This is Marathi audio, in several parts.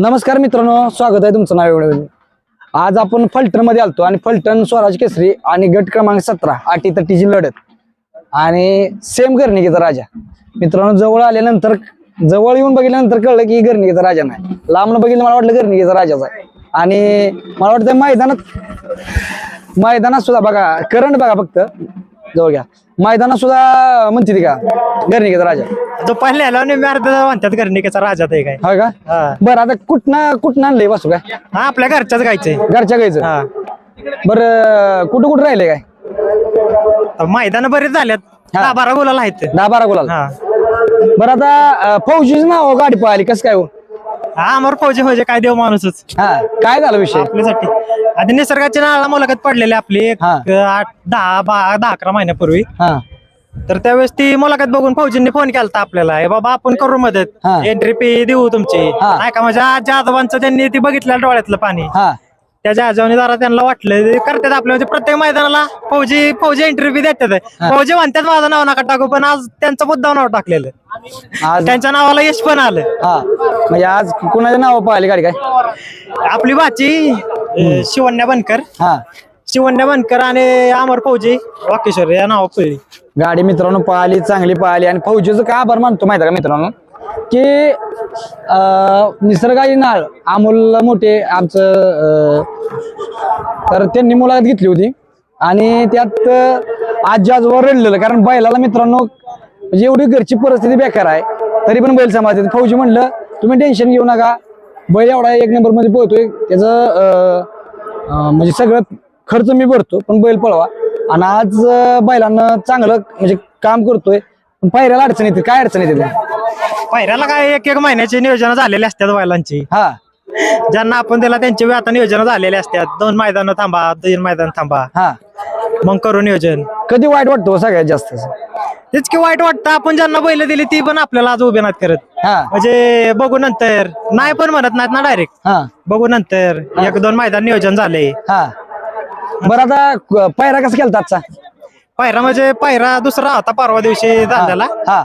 नमस्कार मित्रांनो स्वागत आहे तुमचं नाव एवढं. आज आपण फलटणमध्ये आलतो आणि फलटण स्वराज केसरी आणि गट क्रमांक सतरा आठी तटीची लढत. आणि सेम गर्णिकेचा राजा. मित्रांनो जवळ आल्यानंतर जवळ येऊन बघितल्यानंतर कळलं की गर्णिकेचा राजा नाही. लांबनं बघितलं मला वाटलं गर्णिकेचा राजाच आहे. आणि मला वाटतं मैदानात मैदानात सुद्धा बघा करंट बघा फक्त. जवळ घ्या. मैदानात सुद्धा म्हणते ती का गर्णिकेचा राजा. जो पहिल्या आणि अर्ध म्हणतात गर्णिकेचा राजा ते काय. होय का? हा. बरं आता कुठनं कुठनं आणलंय वासू काय? हा, आपल्या घरच्याच गायचंय घरच्या गायचं? हा. बरं कुठं कुठं राहिले काय? मैदान बरेच झाल्यात. हा. दहा बारा गोलाला आहेत. दहा बारा गुलाल. हा. बरं आता अं, फौजीच नाव गाडी पळाली. कसं काय हो? हा अमर फौजी फौजी काय देव माणूसच. हा काय झालं विषय? आपल्यासाठी. आधी निसर्गाची नाळा मुलाखत पडलेली आपली एक हा. आठ दहा बा दहा अकरा महिन्यापूर्वी. हा. तर त्यावेळेस ती मुलाखत बघून फौजींनी फोन केला आपल्याला "हे बाबा आपण करू मदत. हा. एंट्री फी देऊ तुमची. हा. नाही का माझ्या आजी आजोबांचं त्यांनी ती बघितलं डोळ्यातलं पाणी. हा. त्याच्या आजोबांनी जरा त्यांना वाटलं ते करतात आपल्या म्हणजे प्रत्येक मैदानाला फौजी फौजी इंटरव्ह्यू देतात. फौजी म्हणतात माझं नाव नका टाकू पण आज त्यांचं मुद्दा नाव टाकलेलं. आज त्यांच्या नावाला यश पण आलं. हा. म्हणजे आज कुणाचं नाव पळाली गाडी काय? आपली बाची अं, शिवण्या बनकर. हा. शिवण्या बनकर आणि अमर फौजी वाकेश्वर या नाव पहिली गाडी मित्रांनो पळाली चांगली पळाली आणि फौजीचं का आभार मानतो माहिती आहे का मित्रांनो? की अं, निसर्गाची नाळ अमोल मोठे आमचं तर त्यांनी मुलाखत घेतली होती. आणि त्यात आजी आजोबा रडलेलं. कारण बैलाला मित्रांनो म्हणजे एवढी घरची परिस्थिती बेकार आहे. तरी पण बैल सांभाळते फौजी म्हणलं तुम्ही टेन्शन घेऊ नका. बैल एवढा एक नंबरमध्ये पोहतोय. त्याचं म्हणजे सगळं खर्च मी भरतो पण बैल पळवा. आणि आज बैलांना चांगलं म्हणजे काम करतोय. पण पायऱ्याला अडचण येते. काय अडचण येते ते? पहिल्याला काय एक एक महिन्याची नियोजन झालेली असतात बैलांची. हा. ज्यांना आपण दिला त्यांची आता नियोजन झालेले असतात. दोन मैदान थांबा तीन मैदान थांबा. हा. मग करू नियोजन कधी वाईट वाटतं हो सगळ्यात जास्त? तेच की वाईट वाटतं. आपण ज्यांना बैल दिली ती पण आपल्याला आज उभे नाहीत करत. हा. म्हणजे बघू नंतर. नाही पण म्हणत नाहीत ना डायरेक्ट हा. बघू नंतर. एक दोन मैदान नियोजन झाले. हा. बरं आता पायरा कसा केलता आजचा? पायरा म्हणजे पायरा दुसरा होता परवा दिवशी झालेला. हा.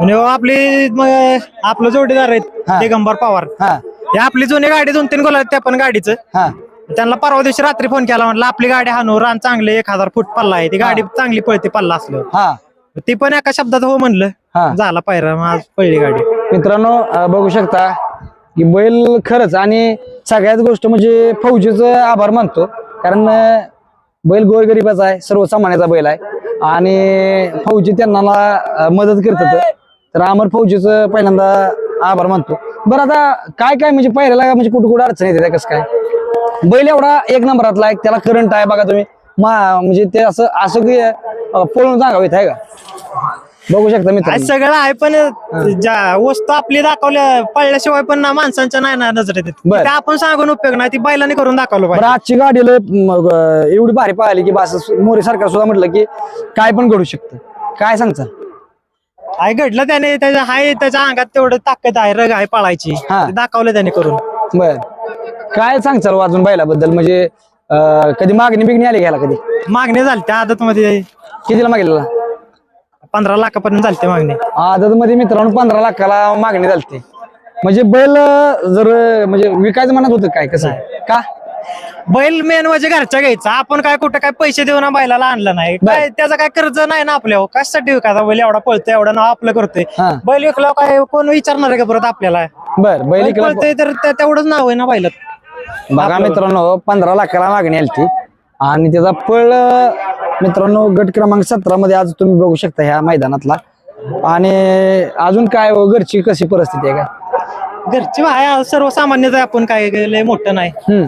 आणि हो आपली म- आपलं जोडीदार आहेत हा. दिगंबर पवार. हा. हे आपली जुनी गाडी दोन तीन गोला त्या पण गाडीचं. हा. त्यांना परवा दिवशी रात्री फोन केला म्हटलं आपली गाडी हानू रान चांगले एक हजार फूट पल्ला आहे. ती गाडी चांगली पळते पल्ला असलं हा. ती पण एका शब्दात हो म्हणलं. हा. झाला पायरा मग आज पहिली गाडी. मित्रांनो अं, बघू शकता की बैल खरंच आणि सगळ्यात गोष्ट म्हणजे फौजीचं आभार मानतो. कारण अं, बैल गोरगरिबाचा आहे सर्वसामान्याचा बैल आहे. आणि फौजी त्यांना अं, मदत करतात. तर अमर फौजीचं पहिल्यांदा आभार मानतो. बरं आता काय काय म्हणजे पहिल्याला म्हणजे कुठं कुठं अडचण येते कसं काय? बैल एवढा एक नंबरातला आहे त्याला करंट आहे बघा तुम्ही. म्हणजे ते असं असं की पळून सांगावीत आहे का? बघू शकता मित्र सगळं आहे पण ज्या वस्तू आपली दाखवल्या पळल्याशिवाय पण ना माणसांच्या नाही ना नजरेत येत. आपण सांगून उपयोग नाही ती बैलाने करून दाखवलं पाहिजे. आजची गाडी लय, मग, अं, एवढी भारी पाहिली की बस मोरे सरकार सुद्धा म्हटलं की काय पण घडू शकतं. काय सांगता? आहे घडलं त्याने त्याच्या हाय त्याच्या अंगात तेवढं ताकद आहे रग आहे पळायची. दाखवलं त्याने करून. बर. काय सांगचाल अजून बैलाबद्दल? म्हणजे अं, कधी मागणी बिगणी आली घ्यायला कधी? मागणी झाली त्या आदत मध्ये. कितीला मागितलं पंधरा लाखापर्यंत झाली मागणी. आदत मध्ये मित्रांनो पंधरा लाखाला मागणी झालती म्हणजे बैल अं, जर अं, म्हणजे विकायचं म्हणत होतं काय कसं? का? बैल मेन म्हणजे घरच्या घ्यायचा. आपण काय कुठं काय पैसे देऊन ना बैलाला आणलं नाही. काय त्याचा काय कर्ज नाही ना आपल्यावर. कशासाठी विकायचा? बैल एवढा पळतोय एवढा नाव आपलं करतोय. हा. बैल विकल्यावर काय कोण विचारणार आहे का परत आपल्याला? बर बैल बैल इकडं- पळतोय तर त्या- तेवढंच नाव आहे ना बैलात. बघा मित्रांनो पंधरा लाखाला मागणी आली ती आणि त्याचा पळ मित्रांनो गट क्रमांक सतरा मध्ये आज तुम्ही बघू शकता ह्या मैदानातला. आणि अजून काय हो, घरची कशी परिस्थिती आहे काय? घरची आहे सर्वसामान्यच आहे आपण काय लय मोठं नाही. हम्म.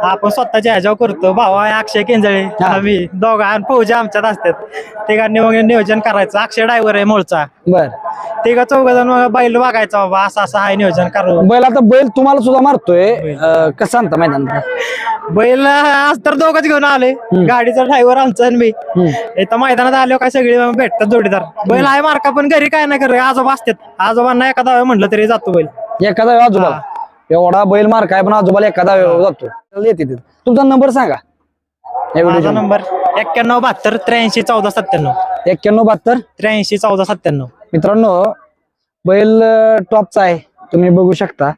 आपण स्वतःच्या ह्याच्यावर करतो. भाऊ आहे अक्षय केंजळे. आम्ही दोघा आणि फौजी आमच्यात असतात. तिघांनी मग नियोजन करायचं. अक्षय ड्रायव्हर आहे मूळचा बर. तिघा चौघ जण बैल बघायचा बाबा असं असं आहे नियोजन करू. बैल आता बैल तुम्हाला सुद्धा मारतोय. अं, कसं आणता मैदानात? बैल आज तर दोघच घेऊन आले गाडीचा ड्रायव्हर आमचा आणि मी. इथं मैदानात आलो काय सगळे भेटतात जोडीदार. बैल आहे मार्का पण घरी काय नाही करे आजोबा असतात. आजोबांना एखादा वेळ म्हटलं तरी जातो बैल. एखादा वेळ आजोबाला. एवढा बैल मार काय पण आजोबाला एखादा जातो. येते तिथं. तुमचा नंबर सांगा. या माझा नंबर एक्क्याण्णव बहात्तर त्र्याऐंशी चौदा सत्त्याण्णव. एक्क्याण्णव बहात्तर? त्र्याऐंशी चौदा सत्त्याण्णव. मित्रांनो बैल अं, टॉपचा आहे. तुम्ही बघू शकता.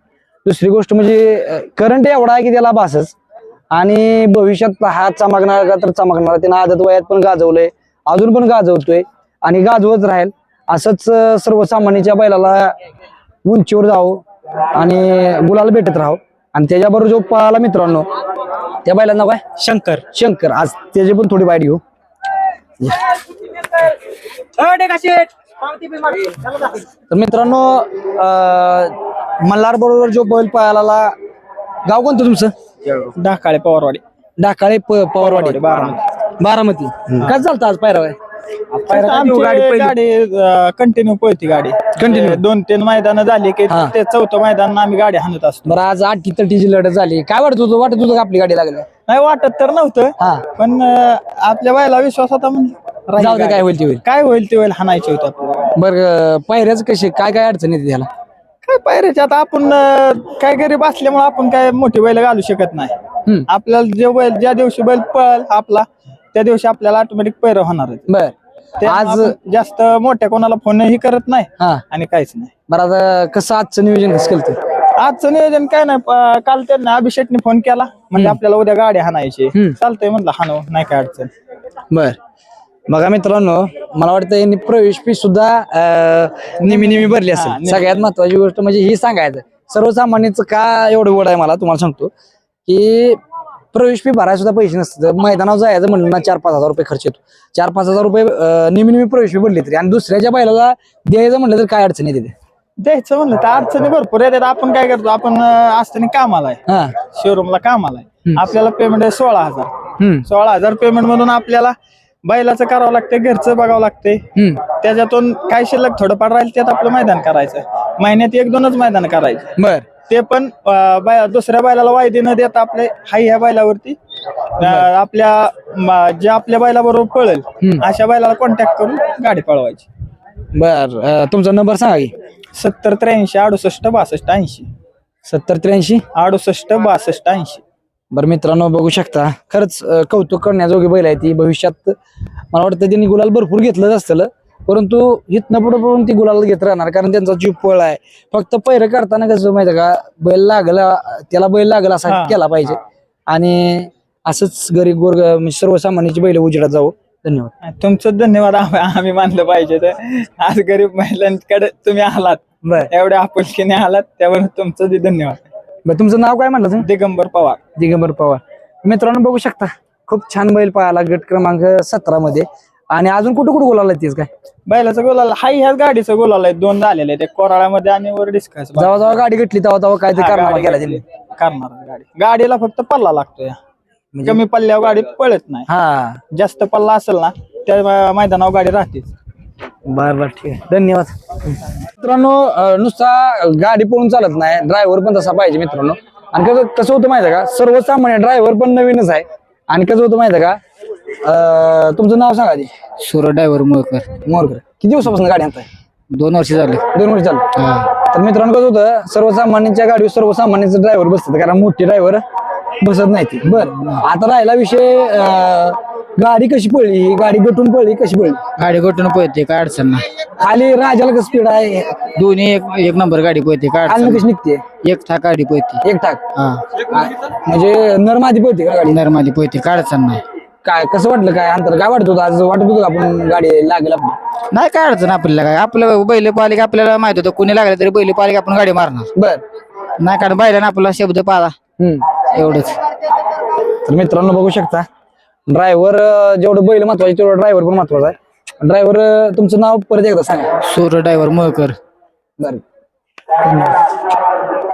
दुसरी गोष्ट म्हणजे करंट एवढा आहे की त्याला बासच. आणि भविष्यात हा चमकणार का तर चमकणार. त्यानं आदत वयात पण गाजवलंय. अजून पण गाजवतोय. आणि गाजवत राहील. असंच अं, सर्वसामान्याच्या बैलाला उंचीवर जावं. आणि गुलाला भेटत राहावं आणि त्याच्याबरोबर जो पळाला मित्रांनो त्या बैलाचं नाव काय? शंकर. शंकर. आज त्याची पण थोडी बाईट घेऊ. तर मित्रांनो अं, मल्हार बरोबर जो बैल पळाला गाव कोणतं तुमचं? डाकाळे पवारवाडी. डाकाळे पवारवाडी. बारामती. काय चालतं आज पायरा आमची गाडी कंटिन्यू पळती गाडी. Continue. दोन तीन मैदान झाली की हा. ते चौथं मैदान आम्ही गाडी हाणत असतो. बरं आज आठी तटीची लढत झाली. काय वाटत होतं? वाटत होतं का आपली गाडी लागली? नाही वाटत तर नव्हतं. हा. पण अं, आपल्या बायला विश्वास होता म्हणजे राहील जाऊ दे गाडी. काय होईल ते होईल. काय होईल ते होईल हाणायचे होते आपल्याला बरं पायऱ्याच कसे काय काय अडचण येते त्याला? काय पायऱ्याचे? आता आपण अं, काय गरीब असल्यामुळे आपण काय मोठी बैल घालू शकत नाही. हम्म. आपल्याला जे बैल ज्या दिवशी बैल पळ आपला त्या दिवशी आपल्याला ऑटोमॅटिक पैर होणार आहेत. बर. आज जास्त मोठ्या कोणाला फोनही करत नाही हा. आणि काहीच नाही. बरं आता कसं आजचं नियोजन कसं केलं आजचं नियोजन काय नाही प- काल त्यांना अभिषेकने फोन केला. म्हणजे आपल्याला उद्या गाडी हाणायची हम्म. चालतंय म्हणलं हाणव नाही काय अडचण. बर. बघा मित्रांनो मला वाटतं यांनी प्रवेश फी सुद्धा अं, नेहमी नेहमी भरली हा, असेल. सगळ्यात महत्वाची गोष्ट म्हणजे ही सांगायचं. सर्वसामान्यांचं का एवढं वड आहे मला तुम्हाला सांगतो की प्रवेश फी भरायला सुद्धा पैसे नसतात. मैदानावर जायचं म्हणलं ना चार पाच हजार रुपये खर्च येतो. चार पाच हजार रुपये नेहमी नेहमी प्रवेश फी भरली तरी. आणि दुसऱ्याच्या बैलाला द्यायचं म्हणलं तर काय अडचण येते ते? द्यायचं म्हणलं तर अडचणी भरपूर येतात. आपण काय करतो आपण असताना कामाला आहे. हा. शोरूमला कामाला आहे. आपल्याला पेमेंट आहे सोळा हजार. सोळा हजार पेमेंट मधून आपल्याला बैलाचं करावं लागते घरचं बघावं लागते त्याच्यातून काय शिल्लक थोडंफार राहील त्यात आपलं मैदान करायचं महिन्यात एक दोनच मैदान करायचं. बर. ते पण बाय- दुसऱ्या बैलाला वायदे न देता आपले हाय ह्या बैलावरती अं, आपल्या जे आपल्या बैलाबरोबर पळेल हम्म. अशा बैलाला कॉन्टॅक्ट करून गाडी पळवायची. बर अं, तुमचा नंबर सांगा की. सत्तर त्र्याऐंशी अडुसष्ट बासष्ट ऐंशी. सत्तर त्र्याऐंशी? अडुसष्ट बासष्ट ऐंशी. बरं मित्रांनो बघू शकता. खरंच अं, कौतुक करण्याजोगी बैल आहे ती. भविष्यात मला वाटतं त्यांनी गुलाल भरपूर घेतलंच असतं परंतु इथनं पुढे पण ती गुलाल घेत राहणार कारण त्यांचा जीव पळ आहे. फक्त पैर करताना कसं माहिती का बैल लागला त्याला बैल लागला असा. केला पाहिजे. आणि असंच गरीब गोर म्हणजे सर्वसामान्याची बैल उजेडात जाऊ धन्यवाद. तुमचं धन्यवाद. आम- आम्ही मानलं पाहिजे तर आज गरीब महिलांकडे तुम्ही आलात. एवढ्या आपुलकीने आलात त्यावर तुमचं धन्यवाद. तुमचं नाव काय म्हटलं तुम्ही? दिगंबर पवार. दिगंबर पवार. मित्रांनो बघू शकता खूप छान बैल पाहायला गट क्रमांक सतरा मध्ये आणि अजून कुठं कुठं बोलायला तेच काय? बैलाचं गोलाला हाय ह्याच गाडीचं गोलाला आहे दोन झालेले एक कोराळ्यामध्ये आणि वर डिस्कस. जेव्हा जेव्हा गाडी घेतली तेव्हा तेव्हा काय ते त्यांनी? करणार गाडी. गाडीला फक्त पल्ला लागतोय. कमी पल्ल्यावर गाडी पळत नाही. हा. जास्त पल्ला असेल ना त्या मैदानावर गाडी राहतेच. बर बर ठीक आहे. धन्यवाद. मित्रांनो अं, नुसता गाडी पळून चालत नाही. ड्रायव्हर पण तसा पाहिजे मित्रांनो. आणि कसं कसं होतं माहिती आहे का? सर्वसामान्य ड्रायव्हर पण नवीनच आहे. आणि कसं होतं माहिती आहे का? अं, तुमचं नाव सांगा आधी. सुरत ड्रायव्हर मोरकर. मोरकर. किती दिवसापासून गाडी आणताय? दोन वर्ष झाले. दोन वर्ष चालू तर मित्रांनो कसं होतं सर्वसामान्यांच्या गाडीवर सर्वसामान्यांचं ड्रायव्हर बसतात कारण मोठी ड्रायव्हर बसत नाही ती बर आता राहिला विषय अं, गाडी कशी पडली ही गाडी गटून पडली कशी पडली गाडी गटून पळते काय अडचण नाही. खाली राजाला कसं स्पीड आहे? दोन्ही एक एक नंबर गाडी पळते काय अडचण कशी निघते? नाही. एक ठाक गाडी पळते. एक टाक हा. म्हणजे नरमादी पडते का गाडी? नरमादी पळते काय अडचण नाही. काय कसं वाटलं काय? अंतर काय वाटत होतं? आज वाटत होतं का आपण गाडी लागेल आपली? नाही काय अडचण आपल्याला काय? आपलं बैल पालिका आपल्याला माहीत होतं? कुणी लागलं तरी बैल पालिका आपण गाडी मारणार? बर. नाही कारण बैलाने आपला शब्द पाला हम्म. एवढंच. तर मित्रांनो बघू शकता ड्रायव्हर जेवढं बैल महत्त्वाचे तेवढं ड्रायव्हर पण महत्त्वाचा आहे. ड्रायव्हर तुमचं नाव परत एकदा सांगा. सुरत ड्रायव्हर मोरकर बरं. धन्यवाद.